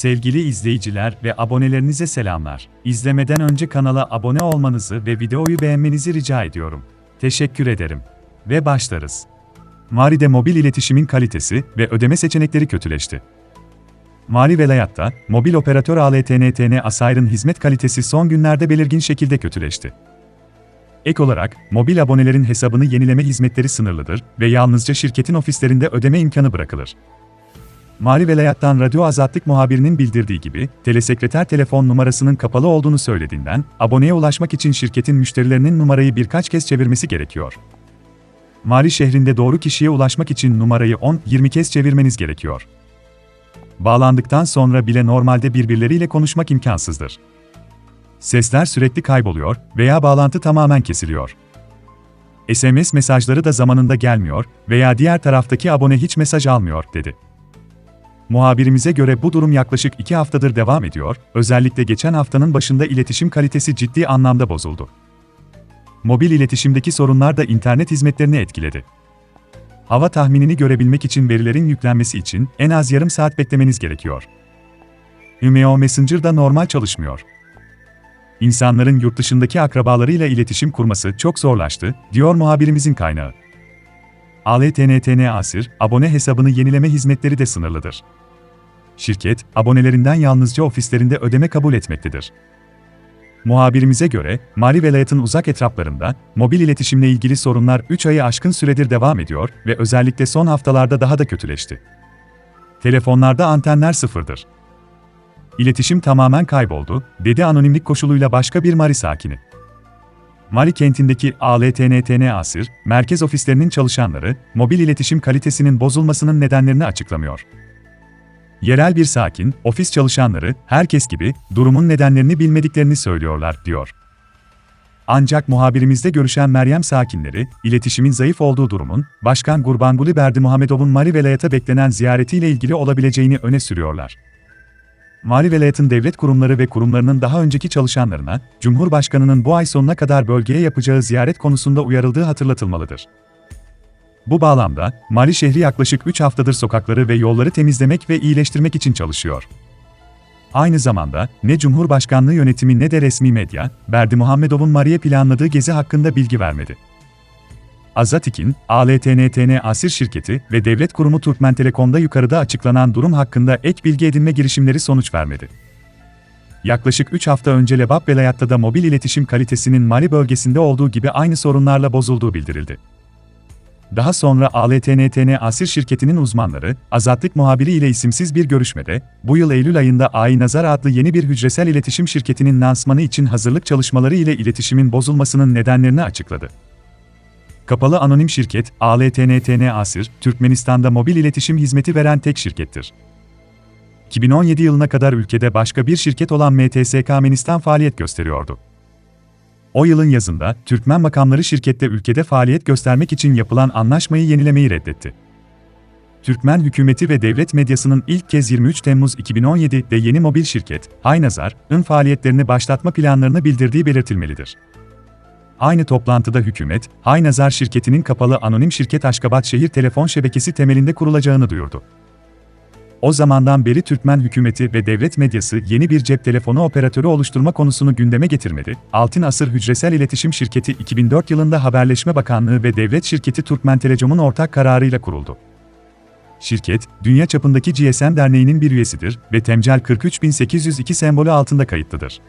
Sevgili izleyiciler ve abonelerinize selamlar. İzlemeden önce kanala abone olmanızı ve videoyu beğenmenizi rica ediyorum. Teşekkür ederim. Ve başlarız. Mari'de mobil iletişimin kalitesi ve ödeme seçenekleri kötüleşti. Mali Velayat'ta, mobil operatör ALTNTN Asayr'ın hizmet kalitesi son günlerde belirgin şekilde kötüleşti. Ek olarak, mobil abonelerin hesabını yenileme hizmetleri sınırlıdır ve yalnızca şirketin ofislerinde ödeme imkanı bırakılır. Mali Velayat'tan Radyo Azatlık muhabirinin bildirdiği gibi, telesekreter telefon numarasının kapalı olduğunu söylediğinden, aboneye ulaşmak için şirketin müşterilerinin numarayı birkaç kez çevirmesi gerekiyor. Mali şehrinde doğru kişiye ulaşmak için numarayı 10-20 kez çevirmeniz gerekiyor. Bağlandıktan sonra bile normalde birbirleriyle konuşmak imkansızdır. Sesler sürekli kayboluyor veya bağlantı tamamen kesiliyor. SMS mesajları da zamanında gelmiyor veya diğer taraftaki abone hiç mesaj almıyor, dedi. Muhabirimize göre bu durum yaklaşık iki haftadır devam ediyor, özellikle geçen haftanın başında iletişim kalitesi ciddi anlamda bozuldu. Mobil iletişimdeki sorunlar da internet hizmetlerini etkiledi. Hava tahminini görebilmek için verilerin yüklenmesi için en az yarım saat beklemeniz gerekiyor. Vimeo Messenger da normal çalışmıyor. İnsanların yurt dışındaki akrabalarıyla iletişim kurması çok zorlaştı, diyor muhabirimizin kaynağı. ALTNTN Asir, abone hesabını yenileme hizmetleri de sınırlıdır. Şirket, abonelerinden yalnızca ofislerinde ödeme kabul etmektedir. Muhabirimize göre, Mali Velayet'in uzak etraflarında, mobil iletişimle ilgili sorunlar 3 ayı aşkın süredir devam ediyor ve özellikle son haftalarda daha da kötüleşti. Telefonlarda antenler sıfırdır. İletişim tamamen kayboldu, dedi anonimlik koşuluyla başka bir Mali sakini. Mali kentindeki ALTNTN Asir, merkez ofislerinin çalışanları, mobil iletişim kalitesinin bozulmasının nedenlerini açıklamıyor. Yerel bir sakin, ofis çalışanları, herkes gibi, durumun nedenlerini bilmediklerini söylüyorlar, diyor. Ancak muhabirimizle görüşen Meryem sakinleri, iletişimin zayıf olduğu durumun, Başkan Gurbanguly Berdimuhamedov'un Mali Velayet'e beklenen ziyaretiyle ilgili olabileceğini öne sürüyorlar. Mali Velayet'in devlet kurumları ve kurumlarının daha önceki çalışanlarına, Cumhurbaşkanı'nın bu ay sonuna kadar bölgeye yapacağı ziyaret konusunda uyarıldığı hatırlatılmalıdır. Bu bağlamda, Mali şehri yaklaşık 3 haftadır sokakları ve yolları temizlemek ve iyileştirmek için çalışıyor. Aynı zamanda, ne Cumhurbaşkanlığı yönetimi ne de resmi medya, Berdi Muhammedov'un Mali'ye planladığı gezi hakkında bilgi vermedi. Azatik'in, ALTNTN Asir şirketi ve devlet kurumu Türkmen Telekom'da yukarıda açıklanan durum hakkında ek bilgi edinme girişimleri sonuç vermedi. Yaklaşık 3 hafta önce Lebap Velayat'ta da mobil iletişim kalitesinin Mali bölgesinde olduğu gibi aynı sorunlarla bozulduğu bildirildi. Daha sonra ALTNTN Asir şirketinin uzmanları, Azatlık muhabiri ile isimsiz bir görüşmede, bu yıl Eylül ayında Ay Nazar adlı yeni bir hücresel iletişim şirketinin lansmanı için hazırlık çalışmaları ile iletişimin bozulmasının nedenlerini açıkladı. Kapalı anonim şirket, ALTNTN Asir, Türkmenistan'da mobil iletişim hizmeti veren tek şirkettir. 2017 yılına kadar ülkede başka bir şirket olan MTSK Menistan faaliyet gösteriyordu. O yılın yazında, Türkmen makamları şirkette ülkede faaliyet göstermek için yapılan anlaşmayı yenilemeyi reddetti. Türkmen hükümeti ve devlet medyasının ilk kez 23 Temmuz 2017'de yeni mobil şirket, Haynazar'ın faaliyetlerini başlatma planlarını bildirdiği belirtilmelidir. Aynı toplantıda hükümet, Haynazar şirketinin kapalı anonim şirket Aşkabat şehir telefon şebekesi temelinde kurulacağını duyurdu. O zamandan beri Türkmen hükümeti ve devlet medyası yeni bir cep telefonu operatörü oluşturma konusunu gündeme getirmedi. Altın Asır Hücresel İletişim Şirketi 2004 yılında Haberleşme Bakanlığı ve devlet şirketi Türkmen Telecom'un ortak kararıyla kuruldu. Şirket, dünya çapındaki GSM Derneği'nin bir üyesidir ve Temcel 43802 sembolü altında kayıtlıdır.